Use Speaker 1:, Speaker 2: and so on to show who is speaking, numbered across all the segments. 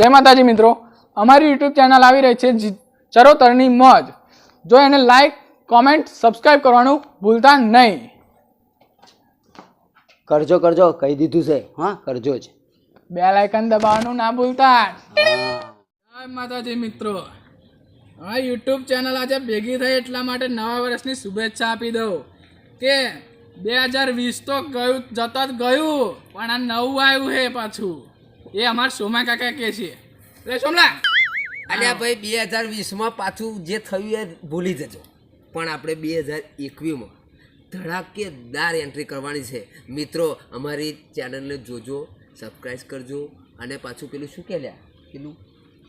Speaker 1: જય માતાજી મિત્રો. અમારી યુટ્યુબ ચેનલ આવી રહી છે ચરોતરની મોજ. જો એને લાઈક કોમેન્ટ સબસ્ક્રાઈબ કરવાનું ભૂલતા નહીં.
Speaker 2: કરજો કરજો કહી દીધું છે. હા કરજો જ.
Speaker 1: બે લાઇકન દબાવવાનું ના ભૂલતા. જય માતાજી મિત્રો. હા યુટ્યુબ ચેનલ આજે ભેગી થઈ એટલા માટે નવા વર્ષની શુભેચ્છા આપી દઉં કે બે હજાર વીસ તો ગયું જત જ ગયું પણ આ નવું આવ્યું છે પાછું. એ અમારા સોમા કાકા કે છે. રે સોમલા.
Speaker 3: અલ્યા ભાઈ બે હજાર વીસમાં પાછું જે થયું એ ભૂલી જજો. પણ આપણે બે હજાર એકવીસમાં ધડાકેદાર એન્ટ્રી કરવાની છે. મિત્રો અમારી ચેનલને જોજો સબસ્ક્રાઈબ કરજો અને પાછું પેલું શું કે લ્યા પેલું?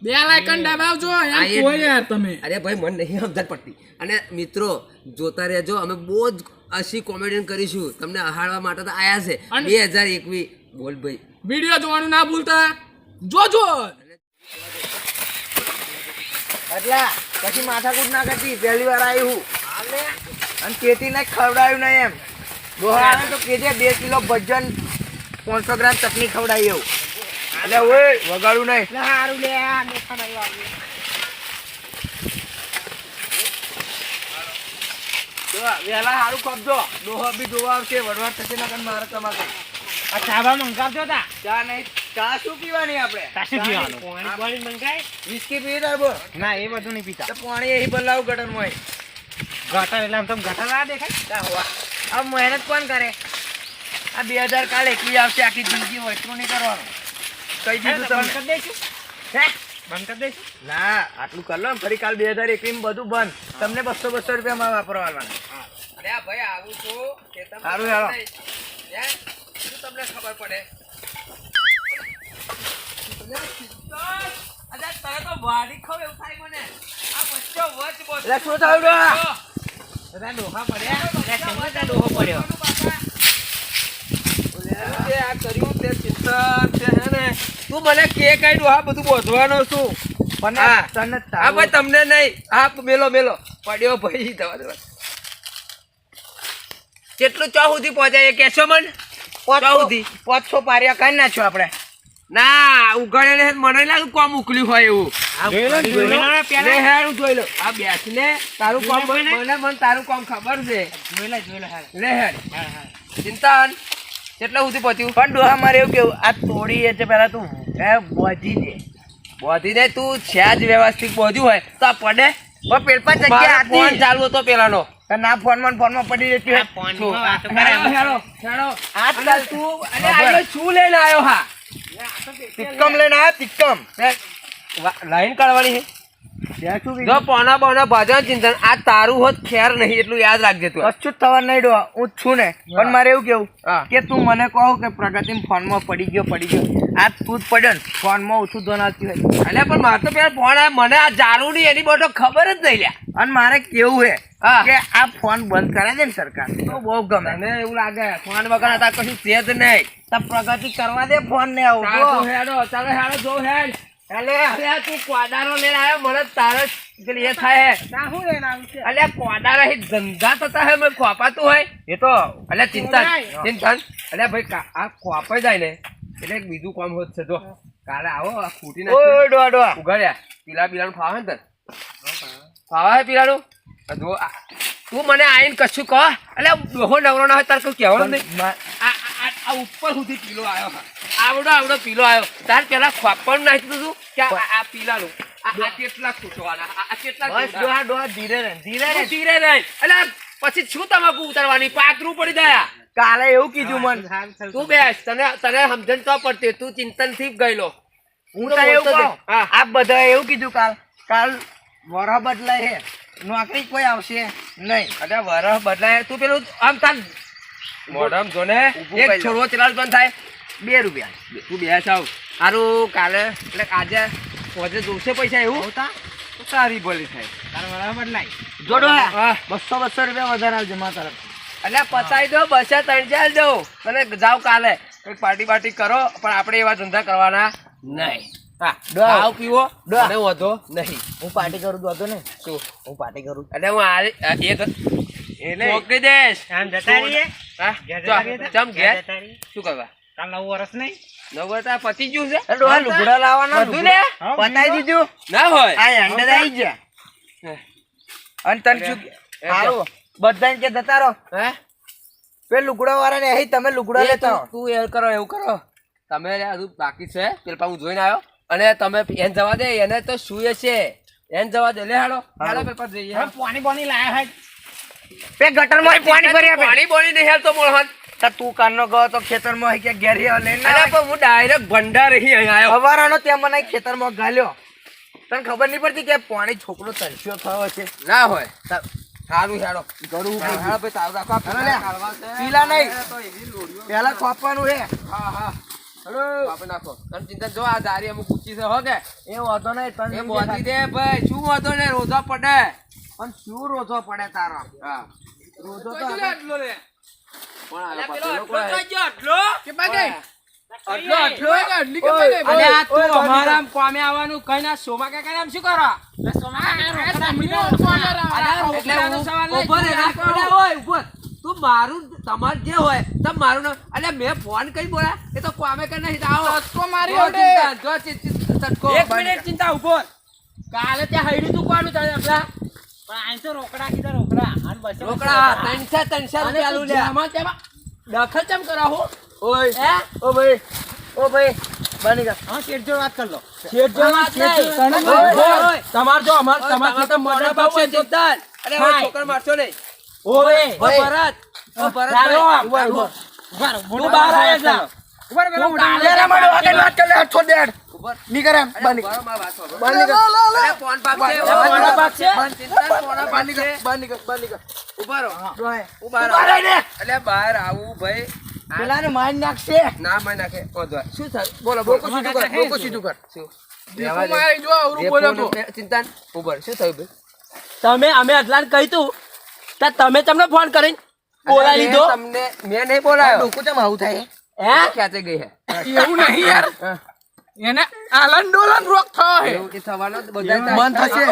Speaker 1: બે લાઇકન દબાવજો યાર તમે.
Speaker 3: અરે ભાઈ મને નહીં સમજણ પડતી અને મિત્રો જોતા રહેજો અમે બહુ જ અસી કોમેડિયન કરીશું. તમને અહાડવા માટે તો આયા છે. બે હજાર એકવીસ બોલ ભાઈ.
Speaker 1: વીડિયો જોવાનું ના ભૂલતા. જોજો
Speaker 2: એટલા પછી માથાકૂટ ના કરતી પહેલી વાર આવ્યું અને પેટી ને ખવડાવ્યું નહીં એમ. આવે તો કેજે બે કિલો ભજન પાંચસો ગ્રામ ચટણી ખવડાવી એવું એટલે ઓય વગાડું નહીં. વેલા સારું ખપજો. દોહો બી જોવા આવશે વડવાડ થશે ના કારણ મારે તમારે.
Speaker 4: આ ચાવા મંગાવજો તા.
Speaker 2: ચા નહીં ચા શું પીવાની આપણે?
Speaker 4: શું પીવાનું? પાણી પાણી મંગાય.
Speaker 2: વિસ્કી પી તારબો
Speaker 4: ના એ બધું નહીં પીતા.
Speaker 2: તો પાણી અહીં બદલાવું ગટર હોય.
Speaker 4: ગટર એટલે આમ તો ગટર ના દેખાય.
Speaker 2: આ મહેનત કોણ કરે? આ બે હજાર કાલ એકલી આવશે આખી જિંદગી હોય એટલું નહીં કરવાનું. કઈ દીધું
Speaker 4: બંધ કરી દઈશું. હે? બંધ કરી દઈશું.
Speaker 2: ના આટલું કર લો ફરી કાલ બે હજાર એકવી બધું બંધ. તમને બસો બસો રૂપિયામાં વાપરવાના.
Speaker 3: અરે ભાઈ આવું છું કે
Speaker 2: સારું, હાલો.
Speaker 3: તમને ખબર પડે. અરે તો વાડી એવું થાય આ વચ્ચો વચ બોલ
Speaker 2: એટલે શું થયું ડોહા?
Speaker 4: બધા ડોહા પડ્યા? એટલે કેમ બધા ડોહો પડ્યો?
Speaker 3: તે આ કર્યું તે ચિંતા તે ને? તું મને કે કઈ ડોહા બધું બોધવાનો છું. ભાઈ તમને નહીં. હા મેલો મેલો. પડ્યો ભાઈ દવા કેટલું ચો સુધી પહોંચાય એ કહેશો મને?
Speaker 2: પાંચસો- પારિયા કાઢી નાખ્યો આપણે.
Speaker 3: ના ઉઘાડે મને લાગે કોમ ઉકલ્યું હોય એવું.
Speaker 4: જોઈ લો, જોઈ લો. ને
Speaker 3: લે.
Speaker 4: પેલા.
Speaker 3: હેડ હું જોઈ લો. આ બેસને તારું કોમ મને મને તારું કોમ ખબર છે.
Speaker 4: જોઈ લે જોઈ લે હાલ.
Speaker 3: લે હેડ
Speaker 4: હા હા
Speaker 3: કેટલા સુધી પહોંચ્યું?
Speaker 2: પણ ડોહા મારે એવું કેવું આ તોડી છે પેલા તું હે બોધી દે.
Speaker 3: બોધીને તું છે જ વ્યવસ્થિત બોધ્યું હોય. તો આ પડે.
Speaker 2: પણ પેલપા જગ્યા
Speaker 3: ચાલુ હતો પેલાનો.
Speaker 2: ના ફોનમાં ફોન ફોનમાં પડી રહેતી હોય. આજકાલ
Speaker 3: તું અને શું લઈને આવ્યો હા?
Speaker 2: તિક્કમ લઈને આવ્યો તિક્કમ
Speaker 3: લાઈન કાઢવાની છે? જો પોના પોના ભાજા ચિંતન આ તારું હોત ખેર નહીં એટલું યાદ રાખજે તું.
Speaker 2: કશું થવા નહીં ડો હું છું ને. પણ મારે એવું કેવું કે તું મને કહો કે પ્રગતિ ફોનમાં પડી ગયો પડી ગયો. આ તું જ પડ્યો ને ફોનમાં ઓછું ધોનાતી હોય.
Speaker 3: અને પણ મારે તો પેલા ફોન આવ્યો મને આ જાણવું નહીં એની બધો ખબર જ નહીં લ્યા.
Speaker 2: અને મારે કેવું હે કે આ ફોન બંધ કરે છે ને સરકાર. તો બહુ ગમે.
Speaker 3: મને એવું લાગે ફોન વગર હતા કશું છે જ નહીં.
Speaker 2: તો પ્રગતિ કરવા દે ફોન ને આવું
Speaker 3: હેડો ચાલો હેડો જો હેડ. અલે અરે આ તું કોદારો લઈને આવ્યો મને તારે એ થાય હે.
Speaker 4: ના હું લઈને આવ્યું છે.
Speaker 3: અલે કોદારા હે ધંધા થતા હે મને ખોપાતું હોય.
Speaker 2: એ તો
Speaker 3: અલ્યા ચિંતા ચિંતા. અલે ભાઈ આ ખોપાઈ જાય ને એટલે એક બીજું કામ હોત છે જો. કાલે આવો આ ખૂટી નાખી
Speaker 2: ઓય
Speaker 3: ઉગાડ્યા. પીલા પીલાનું ફાવે ને તને? ફાવે. હે પીલાનું? જો તું મને આઈને કશું કહો. એટલે ડોહો નવરો ના હોય તારે કશું કહેવાનું નહીં. આ આ- આ- આ ઉપર સુધી પીલો આવ્યો. આવડો આવડો પીલો આવ્યો. તાર પેલા ખોપણ નાખી દીધું કે આ આ પીલાનું. આ આ કેટલા ખૂટવાના આ આ કેટલા
Speaker 2: બસ ડોહા ડોહા ધીરે રહે ધીરે રહે.
Speaker 3: ધીરે રહે. એટલે પછી શું તમાકુ ઉતારવાની? પાતરું પડી ગયા
Speaker 2: કાલે એવું કીધું મન.
Speaker 3: તું બેસ. તને તને સમજણ તો પડતી. તું ચિંતનથી ગયેલો.
Speaker 2: હું
Speaker 3: તો
Speaker 2: એવું કહું. આ બધા એવું કીધું કાલ. કાલ વરહ બદલાય હે. નોકરી કોઈ આવશે નહીં.
Speaker 3: અરે વરહ બદલાય તું પેલું આમ તાર મોઢામ જો ને એક છોડવો ચલાલ બંધ થાય.
Speaker 2: બે રૂપિયા.
Speaker 3: તું બેસ આવ. સારું કાલે એટલે આજે પોજે જોશે પૈસા એવું?
Speaker 4: હોતા?
Speaker 3: તો સારી બોલી થાય.
Speaker 4: તાર વડા બદલાય.
Speaker 2: જોડો બસો બસો રૂપિયા વધારે આવજો મા તરફ
Speaker 3: એટલે પતાઈ દો બસે ત્રણ ચાર દો અને જાઓ કાલે. કંઈક પાર્ટી પાર્ટી કરો પણ આપણે એવા ધંધા કરવાના નહીં. હા. પીવો. અને વધો નહીં.
Speaker 2: હું પાર્ટી કરું તો ને?
Speaker 3: શું?
Speaker 2: હું પાર્ટી કરું.
Speaker 3: એટલે હું આ એક
Speaker 2: એટલે
Speaker 3: મોકલી દઈશ
Speaker 4: આમ જતા રહીએ?
Speaker 3: હા. ચમ ઘેર શું કરવા?
Speaker 4: કાલ નવું વર્ષ નહીં?
Speaker 3: નવરતા પતી ગયું છે?
Speaker 2: એ લુગડા લાવવાના
Speaker 3: બધું ને?
Speaker 2: પતાઈ દીધું?
Speaker 3: ના હોય.
Speaker 2: આ અંદર આવી ગયા. અને તને શું સારું બધાને કે જતા રહો.
Speaker 3: હે?
Speaker 2: પેલ લુગડા વાળા ને અહીં તમે લુગડા લેતા
Speaker 3: તું એવું કરો એવું કરો. તમે હજુ બાકી છે. પેલા હું જોઈને આવ્યો. અને તમે એને જવા દે એને તો સુએ છે. એને જવા દે. લે હાલો. હાલો પેલા જઈએ.
Speaker 4: પાણી પાણી લાયા હે.
Speaker 2: પે ગટરમાં પાણી ભરી આપે
Speaker 3: પાણી બોણી નહીં મોળહન
Speaker 2: તો તું કાનનો ગયો તો ખેતરમાં કે ઘેરી લઈને
Speaker 3: અરે પણ હું ડાયરેક્ટ ભંડાર અહીં આવ્યો.
Speaker 2: હવારાનો તે મને ખેતરમાં ગાલ્યો. તને ખબર નહીં પડતી કે પાણી છોકરો તરસ્યો થયો છે?
Speaker 3: ના હોય. સારું હેડો
Speaker 2: ગળું
Speaker 3: હા, હા, ભાઈ તારું રાખો.
Speaker 2: પીલા નહીં. ખોપવાનું
Speaker 3: હા, હા. નાખો. ચિંતા જો આ દારી અમુક ઊંચી છે હો કે?
Speaker 2: એ વાંધો નહીં તને
Speaker 3: બોધી દે ભાઈ. શું વાંધો ને રોજા પડે.
Speaker 2: પણ શું રોજો પડે તારો?
Speaker 3: હા.
Speaker 2: રોજો તો
Speaker 1: તો આટલો લે.
Speaker 4: તું કઈ
Speaker 3: મારું તમાર જે હોય તમે મારું નામ એટલે મેં ફોન કરી બોલા એ તો કોમે કે નહીં આવો
Speaker 1: તત્વો મારી
Speaker 3: ચિંતા, જો ચિંતા,
Speaker 4: એક મિનિટ ચિંતા ઊભો કાલે ત્યાં હૈડું તું કોનું ચાલે આપલા પણ અહીં તો રોકડા કીધા રોકડા. અને બસો
Speaker 3: રોકડા ત્રણસો ત્રણસો રૂપિયા
Speaker 4: તું
Speaker 3: લે
Speaker 4: તેમાં દખલ ચમ કરાવો
Speaker 2: ઓય
Speaker 4: હે?
Speaker 2: ઓ ભાઈ ઓ ભાઈ બની ગયા.
Speaker 4: હા શેઠ વાત કર લો. શેઠ જોડે
Speaker 3: વાત નહીં.
Speaker 4: તમાર જો અમાર તમાર
Speaker 3: અરે હવે. મારશો નહીં.
Speaker 4: ઓય
Speaker 3: ભરત. ભરત
Speaker 4: ઊભા, ઊભા. બહાર આવ્યા જા. ઊભા પેલા
Speaker 3: તું
Speaker 4: મોઢા
Speaker 3: કાલે
Speaker 2: લે, મારો આગળ વાત કર લે, છોડ દે ની કરે એમ,
Speaker 3: અરે
Speaker 2: બની
Speaker 3: ઊભા રહો, મારી વાત સાંભળો.
Speaker 2: બની ગયા.
Speaker 3: અરે ફોન પાકશે,
Speaker 4: અરે ફોન પાકશે.
Speaker 3: ફોન ફોન
Speaker 2: બની
Speaker 3: પાકશે.
Speaker 2: ગયા, બની ગયા, બની ગયા.
Speaker 3: ઊભા રહો.
Speaker 2: જોય.
Speaker 3: ઊભા રહો.
Speaker 2: ઊભા રહી ને.
Speaker 3: એટલે બહાર આવું ભાઈ
Speaker 2: પેલાને મારી નાખશે
Speaker 3: ના મારી નાખે ઓધવા. શું થાય બોલો બોલો
Speaker 2: સીધું કર ડોકું સીધું કર
Speaker 3: શું
Speaker 1: જો અવરું
Speaker 3: જે
Speaker 1: તો.
Speaker 3: ચિંતા ન. શું થયું ભાઈ
Speaker 4: તમે અમે આટલા કહી તું તમે તમને ફોન કરીને બોલાવી
Speaker 3: દો
Speaker 4: લીધો
Speaker 3: તમને મેં નહીં બોલાયો
Speaker 2: ડોકું ચમ આવું થાય
Speaker 4: હે?
Speaker 3: ખેંચે ગઈ હે?
Speaker 1: એવું નહીં યાર. એને આલન ડોલન રોક થયો હે.
Speaker 3: એવું એ થવાનો બધા
Speaker 2: મન થશે.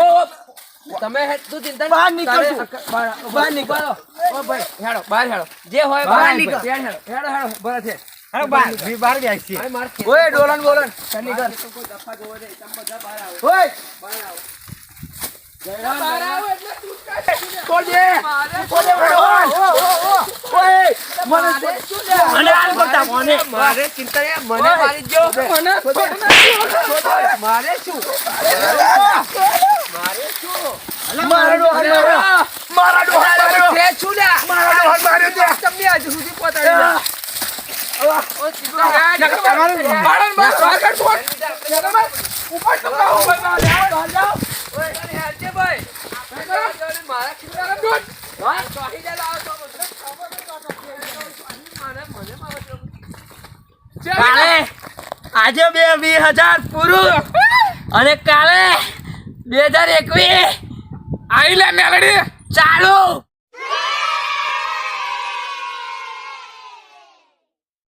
Speaker 3: તમે હે- તું ચિંતા
Speaker 2: બહાર નીકળ
Speaker 3: બહાર નીકળો. ઓ ભાઈ હેડો બહાર હેડો. જે હોય
Speaker 2: બહાર નીકળ.
Speaker 3: હેડો હેડો હેડો બરાબર છે.
Speaker 2: અરે બહાર. ગયા છીએ
Speaker 3: હવે મારે
Speaker 2: ઓય ડોલન બોલન તની કર
Speaker 3: કોઈ દફા જોવો નહીં. તમે બધા બહાર આવો.
Speaker 2: ઓય.
Speaker 3: બહાર આવો
Speaker 1: બહાર આવો એટલે તું કાઢી.
Speaker 2: દે. છોડ દે ઓય ઓય ઓય ઓય મને
Speaker 4: હાલ કરતા મને
Speaker 3: મારે ચિંતા નહીં, મને મારી જો
Speaker 1: મને
Speaker 3: મારે શું? મારે શું?
Speaker 2: મારા ડોહા માર્યો. મારા ડોહા માર્યો.
Speaker 3: છે શું લ્યા?
Speaker 2: મારા ડોહા માર્યો તે.
Speaker 3: તમને આજ સુધી પહોંચાડી દે. ઓ, ચિંતા નહીં.
Speaker 1: બાળન બાર આગળ છોડ. ઉપર તો કાહો બગાડ યાર, બહાર જાઓ.
Speaker 3: ઓય, અરે હેડજે ભાઈ. મારા ખીચામાં
Speaker 1: છોડ.
Speaker 3: હા, ચોહી જાય લાવો તો બધું. ખબર નહીં તો મને મને મારો છો.
Speaker 4: કાલે આજે બે બે હજાર પૂરું અને કાલે બે હજાર એકવીસ.
Speaker 1: આવી લે મેલડી
Speaker 4: ચાલુ.